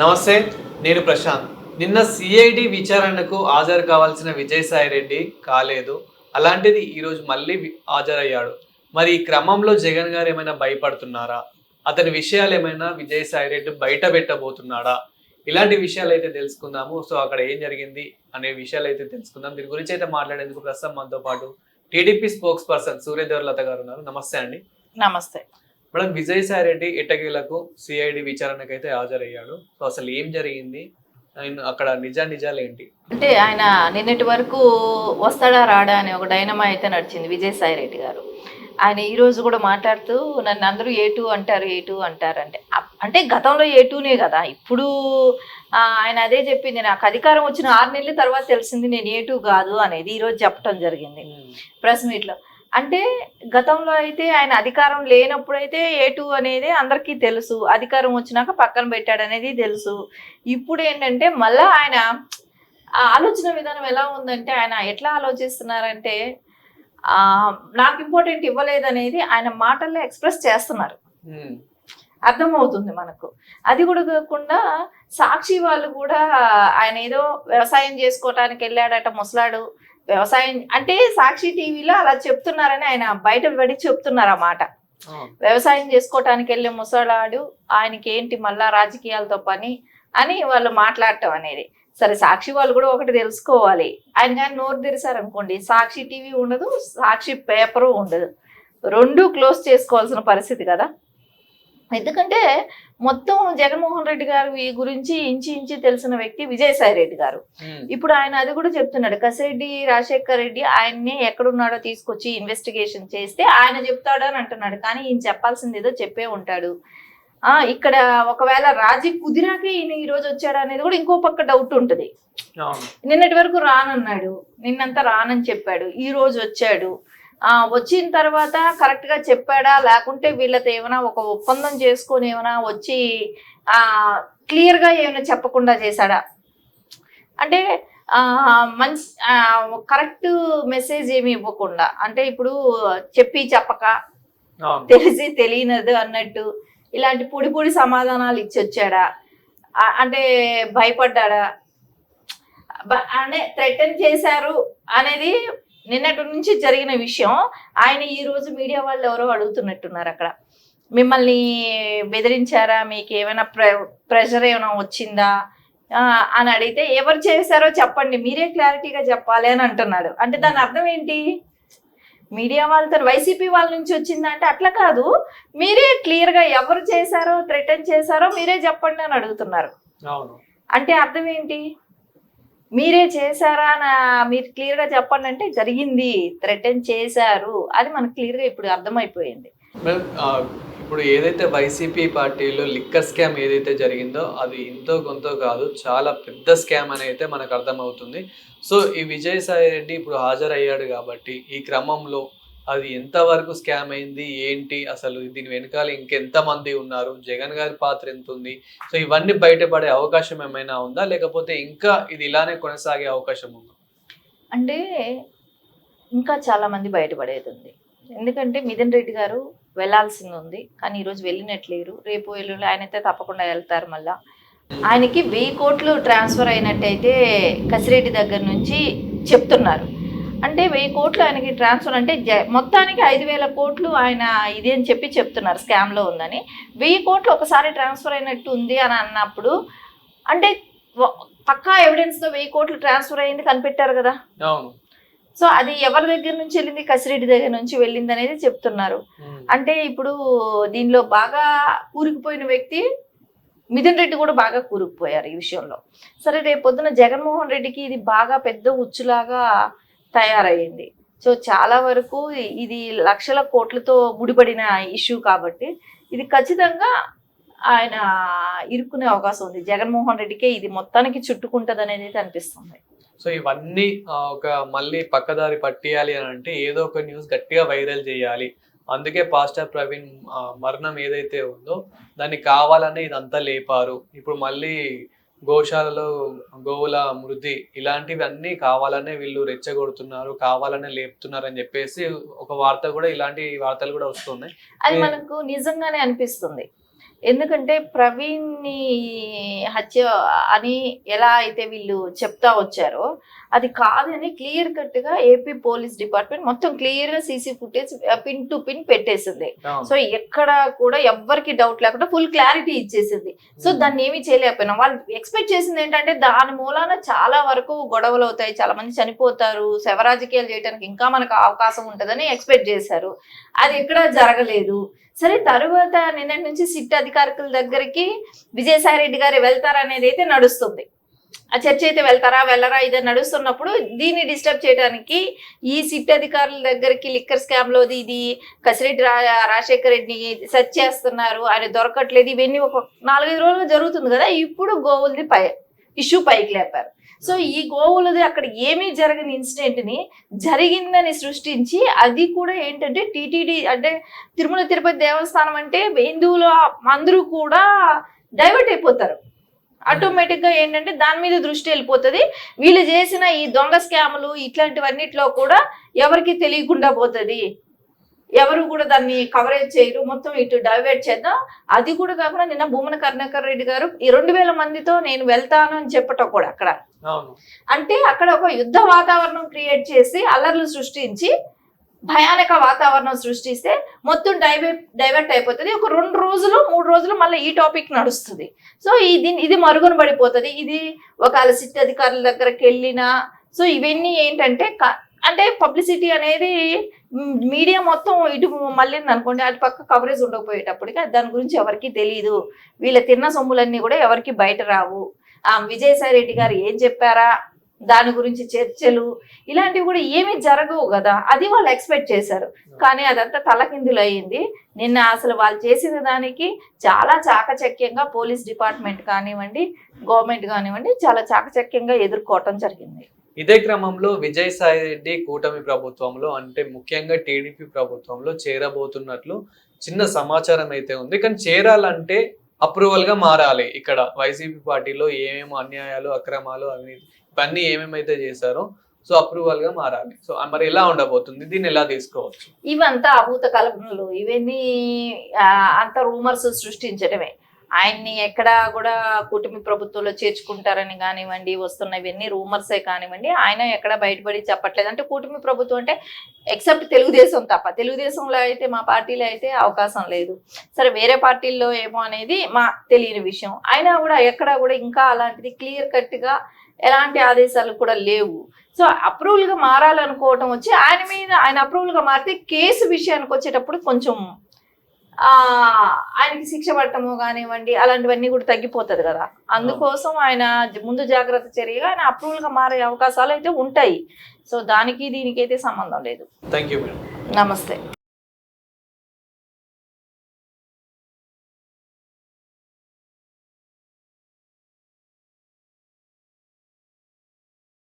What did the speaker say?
నమస్తే నేను ప్రశాంత్. నిన్న సిఐడి విచారణకు హాజరు కావాల్సిన విజయసాయి రెడ్డి కాలేదు. అలాంటిది ఈరోజు మళ్ళీ హాజరయ్యాడు. మరి ఈ క్రమంలో జగన్ గారు ఏమైనా భయపడుతున్నారా? అతని విషయాలు ఏమైనా విజయసాయి రెడ్డి బయట పెట్టబోతున్నాడా? ఇలాంటి విషయాలు అయితే తెలుసుకుందాము. సో అక్కడ ఏం జరిగింది అనే విషయాలు అయితే తెలుసుకుందాం. దీని గురించి అయితే మాట్లాడేందుకు ప్రస్తుతం మనతో పాటు టీడీపీ స్పోక్స్ పర్సన్ సూర్యదేవర్లత గారు ఉన్నారు. నమస్తే అండి. నమస్తే. మేడం విజయసాయి రెడ్డి ఇటకీలకు సిఐడి విచారణకు అయితే హాజరయ్యాడు. సో అసలు ఏం జరిగింది? అక్కడ నిజా నిజాలు ఏంటి అంటే ఆయన నిన్నటి వరకు వస్తాడా రాడా అనే ఒక డైనమా అయితే నడిచింది విజయసాయి రెడ్డి గారు. ఆయన ఈ రోజు కూడా మాట్లాడుతూ నన్ను అందరూ ఏ టూ అంటారు ఏ టూ అంటారు అంటే అంటే గతంలో ఏ టూనే కదా ఇప్పుడు ఆయన అదే చెప్పింది నాకు అధికారం వచ్చిన ఆరు నెలల తర్వాత తెలిసింది నేను ఏ టూ కాదు అనేది ఈరోజు చెప్పడం జరిగింది. ప్రెస్ మీట్లో. అంటే గతంలో అయితే ఆయన అధికారం లేనప్పుడైతే ఏ టూ అనేది అందరికీ తెలుసు. అధికారం వచ్చినాక పక్కన పెట్టాడు అనేది తెలుసు. ఇప్పుడు ఏంటంటే మళ్ళా ఆయన ఆలోచన విధానం ఎలా ఉందంటే ఆయన ఎట్లా ఆలోచిస్తున్నారంటే ఆ, నాకు ఇంపార్టెంట్ ఇవ్వలేదనేది ఆయన మాటల్లో ఎక్స్ప్రెస్ చేస్తున్నారు. అర్థమవుతుంది మనకు. అది కూడా కాకుండా సాక్షి వాళ్ళు కూడా ఆయన ఏదో వ్యవసాయం చేసుకోవటానికి వెళ్ళాడట ముసలాడు. వ్యవసాయం అంటే సాక్షి టీవీలో అలా చెప్తున్నారని ఆయన బయట పడి చెప్తున్నారు ఆ మాట. ఆ, వ్యవసాయం చేసుకోవటానికి వెళ్ళే ముసలాడు ఆయనకి ఏంటి మళ్ళా రాజకీయాలతో పని అని వాళ్ళు మాట్లాడటం అనేది. సరే సాక్షి వాళ్ళు కూడా ఒకటి తెలుసుకోవాలి. ఆయన కానీ నోరు తెరిచారనుకోండి సాక్షి టీవీ ఉండదు సాక్షి పేపరు ఉండదు. రెండు క్లోజ్ చేసుకోవాల్సిన పరిస్థితి కదా. ఎందుకంటే మొత్తం జగన్మోహన్ రెడ్డి గారి గురించి ఇంచి ఇంచి తెలిసిన వ్యక్తి విజయసాయి రెడ్డి గారు. ఇప్పుడు ఆయన అది కూడా చెప్తున్నాడు. కసిరెడ్డి రాజశేఖర్ రెడ్డి ఆయన్ని ఎక్కడున్నాడో తీసుకొచ్చి ఇన్వెస్టిగేషన్ చేస్తే ఆయన చెప్తాడు అని అంటున్నాడు. కానీ ఈయన చెప్పాల్సింది ఏదో చెప్పే ఉంటాడు. ఆ ఇక్కడ ఒకవేళ రాజీ కుదిరాకే ఈయన ఈ రోజు వచ్చాడు అనేది కూడా ఇంకో పక్క డౌట్ ఉంటుంది. నిన్నటి వరకు రానన్నాడు. నిన్నంతా రానని చెప్పాడు. ఈ రోజు వచ్చాడు. వచ్చిన తర్వాత కరెక్ట్గా చెప్పాడా? లేకుంటే వీళ్ళతో ఏమైనా ఒక ఒప్పందం చేసుకొని ఏమైనా వచ్చి ఆ క్లియర్గా ఏమైనా చెప్పకుండా చేశాడా? అంటే ఆ మంచి కరెక్ట్ మెసేజ్ ఏమి ఇవ్వకుండా. అంటే ఇప్పుడు చెప్పి చెప్పక తెలిసి తెలియనదు అన్నట్టు ఇలాంటి పొడి పొడి సమాధానాలు ఇచ్చి వచ్చాడా? అంటే భయపడ్డాడా? బ- అంటే థ్రెటన్ చేశారు అనేది నిన్నటి నుంచి జరిగిన విషయం. ఆయన ఈ రోజు మీడియా వాళ్ళు ఎవరో అడుగుతున్నట్టున్నారు అక్కడ. మిమ్మల్ని బెదిరించారా? మీకు ఏమైనా ప్రె ప్రెషర్ ఏమైనా వచ్చిందా? అని అడిగితే ఎవరు చేశారో చెప్పండి. మీరే క్లారిటీగా చెప్పాలి అని అంటున్నాడు. అంటే దాని అర్థం ఏంటి? మీడియా వాళ్ళతో వైసీపీ వాళ్ళ నుంచి వచ్చిందంటే అట్లా కాదు. మీరే క్లియర్గా ఎవరు చేశారో థ్రెటన్ చేశారో మీరే చెప్పండి అని అడుగుతున్నారు. అంటే అర్థం ఏంటి? మీరే చేశారా నా మీరు క్లియర్గా చెప్పండి అంటే జరిగింది థ్రెటన్ చేశారు. అది మనకు క్లియర్గా ఇప్పుడు అర్థమైపోయింది. ఇప్పుడు ఏదైతే వైసీపీ పార్టీలో లిక్కర్ స్కామ్ ఏదైతే జరిగిందో అది ఇంతో కొంత కాదు చాలా పెద్ద స్కామ్ అని అయితే మనకు అర్థమవుతుంది. సో ఈ విజయసాయి రెడ్డి ఇప్పుడు హాజరయ్యాడు కాబట్టి ఈ క్రమంలో అది ఎంతవరకు స్కామ్ అయింది ఏంటి అసలు దీని వెనకాల ఇంకెంతమంది ఉన్నారు జగన్ గారి పాత్ర ఎంత ఉంది సో ఇవన్నీ బయటపడే అవకాశం ఏమైనా ఉందా? లేకపోతే ఇంకా ఇది ఇలానే కొనసాగే అవకాశం ఉందా? అంటే ఇంకా చాలా మంది బయటపడేది ఉంది. ఎందుకంటే మిథున్ రెడ్డి గారు వెళ్ళాల్సింది ఉంది. కానీ ఈరోజు వెళ్ళినట్లేరు. రేపు ఎల్లుండి ఆయనైతే తప్పకుండా వెళ్తారు మళ్ళా. ఆయనకి వెయ్యి కోట్లు ట్రాన్స్ఫర్ అయినట్టయితే కసిరెడ్డి దగ్గర నుంచి చెప్తున్నారు. అంటే వెయ్యి కోట్లు ఆయనకి ట్రాన్స్ఫర్ అంటే జ- మొత్తానికి ఐదు వేల కోట్లు ఆయన ఇది అని చెప్పి చెప్తున్నారు స్కామ్లో ఉందని. వెయ్యి కోట్లు ఒకసారి ట్రాన్స్ఫర్ అయినట్టు ఉంది అని అన్నప్పుడు అంటే పక్కా ఎవిడెన్స్తో వెయ్యి కోట్లు ట్రాన్స్ఫర్ అయింది కనిపెట్టారు కదా? సో అది ఎవరి దగ్గర నుంచి వెళ్ళింది? కసిరెడ్డి దగ్గర నుంచి వెళ్ళింది అనేది చెప్తున్నారు. అంటే ఇప్పుడు దీనిలో బాగా కూరుకుపోయిన వ్యక్తి మిథున్ రెడ్డి కూడా బాగా కూరుకుపోయారు ఈ విషయంలో. సరే రేపు పొద్దున జగన్మోహన్ రెడ్డికి ఇది బాగా పెద్ద ఉచ్చులాగా తయారయ్యింది. సో చాలా వరకు ఇది లక్షల కోట్లతో ముడిపడిన ఇష్యూ కాబట్టి ఇది ఖచ్చితంగా ఆయన ఇరుక్కునే అవకాశం ఉంది. జగన్మోహన్ రెడ్డికే ఇది మొత్తానికి చుట్టుకుంటది అనేది అనిపిస్తుంది సో ఇవన్నీ ఒక మళ్ళీ పక్కదారి పట్టియాలి అని అంటే ఏదో ఒక న్యూస్ గట్టిగా వైరల్ చేయాలి. అందుకే పాస్టర్ ప్రవీణ్ మరణం ఏదైతే ఉందో దాన్ని కావాలనే ఇదంతా లేపారు. ఇప్పుడు మళ్ళీ గోశాలలో గోవుల మృతి ఇలాంటివి అన్నీ కావాలనే వీళ్ళు రెచ్చగొడుతున్నారు కావాలనే లేపుతున్నారు అని చెప్పేసి ఒక వార్త కూడా ఇలాంటి వార్తలు కూడా వస్తున్నాయి. అది మనకు నిజంగానే అనిపిస్తుంది. ఎందుకంటే ప్రవీణ్ని హత్య అని ఎలా అయితే వీళ్ళు చెప్తా వచ్చారో అది కాదని క్లియర్ కట్గా ఏపీ పోలీస్ డిపార్ట్మెంట్ మొత్తం క్లియర్గా CC footage pin to pin పెట్టేసింది. సో ఎక్కడ కూడా ఎవ్వరికి డౌట్ లేకుండా ఫుల్ క్లారిటీ ఇచ్చేసింది. సో దాన్ని ఏమీ చేయలేకపోయినాం. వాళ్ళు ఎక్స్పెక్ట్ చేసింది ఏంటంటే దాని మూలాన చాలా వరకు గొడవలు అవుతాయి. చాలా మంది చనిపోతారు. శవరాజకీయాలు చేయడానికి ఇంకా మనకు అవకాశం ఉంటుందని ఎక్స్పెక్ట్ చేశారు. అది ఎక్కడ జరగలేదు. సరే తరువాత నిన్నటి నుంచి సిట్ అధికారుల దగ్గరికి విజయసాయి రెడ్డి గారు వెళ్తారనేది అయితే నడుస్తుంది. ఆ చర్చ అయితే వెళ్తారా వెళ్ళరా ఇది నడుస్తున్నప్పుడు దీన్ని డిస్టర్బ్ చేయడానికి ఈ సిట్ అధికారుల దగ్గరికి లిక్కర్ స్కామ్ లోది ఇది కసిరెడ్డి రా రాజశేఖర రెడ్డిని సెర్చ్ చేస్తున్నారు ఆయన దొరకట్లేదు ఇవన్నీ ఒక నాలుగైదు రోజులు జరుగుతుంది కదా ఇప్పుడు గోవులది పై ఇష్యూ పైకి లేపారు. సో ఈ గోవులది అక్కడ ఏమీ జరగని ఇన్సిడెంట్ని జరిగిందని సృష్టించి అది కూడా ఏంటంటే టీటీడీ అంటే తిరుమల తిరుపతి దేవస్థానం అంటే హిందువులు అందరూ కూడా డైవర్ట్ అయిపోతారు. ఆటోమేటిక్గా ఏంటంటే దాని మీద దృష్టి వెళ్ళిపోతుంది. వీళ్ళు చేసిన ఈ దొంగ స్కాములు ఇట్లాంటివన్నిట్లో కూడా ఎవరికి తెలియకుండా పోతుంది. ఎవరు కూడా దాన్ని కవరేజ్ చేయరు. మొత్తం ఇటు డైవర్ట్ చేద్దాం. అది కూడా కాకుండా నిన్న భూమన కరుణాకర్ రెడ్డి గారు ఈ రెండు వేల మందితో నేను వెళ్తాను అని చెప్పటం కూడా అక్కడ. అంటే అక్కడ ఒక యుద్ధ వాతావరణం క్రియేట్ చేసి అల్లర్లు సృష్టించి భయానక వాతావరణం సృష్టిస్తే మొత్తం డైవే డైవర్ట్ అయిపోతుంది. ఒక రెండు రోజులు మూడు రోజులు మళ్ళీ ఈ టాపిక్ నడుస్తుంది. సో ఇది ఇది మరుగున పడిపోతుంది. ఇది ఒక అలసిట్ అధికారుల దగ్గరికి వెళ్ళినా సో ఇవన్నీ ఏంటంటే క- అంటే పబ్లిసిటీ అనేది మీడియా మొత్తం ఇటు మళ్ళీ అనుకోండి. అటు పక్క కవరేజ్ ఉండకపోయేటప్పటికి దాని గురించి ఎవరికి తెలియదు వీళ్ళ తిన్న సొమ్ములన్నీ కూడా ఎవరికి బయట రావు. విజయసాయి రెడ్డి గారు ఏం చెప్పారా? దాని గురించి చర్చలు ఇలాంటివి కూడా ఏమీ జరగవు కదా. అది వాళ్ళు ఎక్స్పెక్ట్ చేశారు. కానీ అదంతా తలకిందులు అయ్యింది నిన్న అసలు వాళ్ళు చేసిన దానికి చాలా చాకచక్యంగా పోలీస్ డిపార్ట్మెంట్ కానివ్వండి గవర్నమెంట్ కానివ్వండి చాలా చాకచక్యంగా ఎదుర్కోవటం జరిగింది. ఇదే క్రమంలో విజయసాయి రెడ్డి కూటమి ప్రభుత్వంలో అంటే ముఖ్యంగా టీడీపీ ప్రభుత్వంలో చేరబోతున్నట్లు చిన్న సమాచారం అయితే ఉంది. కానీ చేరాలంటే అప్రూవల్గా మారాలి. ఇక్కడ వైసీపీ పార్టీలో ఏమేమి అన్యాయాలు అక్రమాలు అవినీతి ఇవన్నీ ఏమేమైతే చేశారో సో అప్రూవల్గా మారాలి. సో మరి ఎలా ఉండబోతుంది? దీన్ని ఎలా తీసుకోవచ్చు? ఇవంతా అభూత కల్పనలు ఇవన్నీ అంత రూమర్స్ సృష్టించడమే. ఆయన్ని ఎక్కడా కూడా కూటమి ప్రభుత్వంలో చేర్చుకుంటారని కానివ్వండి వస్తున్న ఇవన్నీ రూమర్సే కానివ్వండి ఆయన ఎక్కడ బయటపడి చెప్పట్లేదు. అంటే కూటమి ప్రభుత్వం అంటే ఎక్సెప్ట్ తెలుగుదేశం తప్ప. తెలుగుదేశంలో అయితే మా పార్టీలో అయితే అవకాశం లేదు. సరే వేరే పార్టీల్లో ఏమో అనేది మా తెలియని విషయం. అయినా కూడా ఎక్కడా కూడా ఇంకా అలాంటిది క్లియర్ కట్గా ఎలాంటి ఆదేశాలు కూడా లేవు. సో అప్రూవల్గా మారాలనుకోవటం వచ్చి ఆయన మీద ఆయన అప్రూవల్గా మారితే కేసు విషయానికి వచ్చేటప్పుడు కొంచెం ఆయనకి శిక్ష పడటము కానివ్వండి అలాంటివన్నీ కూడా తగ్గిపోతుంది కదా. అందుకోసం ఆయన ముందు జాగ్రత్త చర్యగా ఆయన అప్రూవల్గా మారే అవకాశాలు అయితే ఉంటాయి. సో దానికి దీనికి అయితే సంబంధం లేదు. నమస్తే.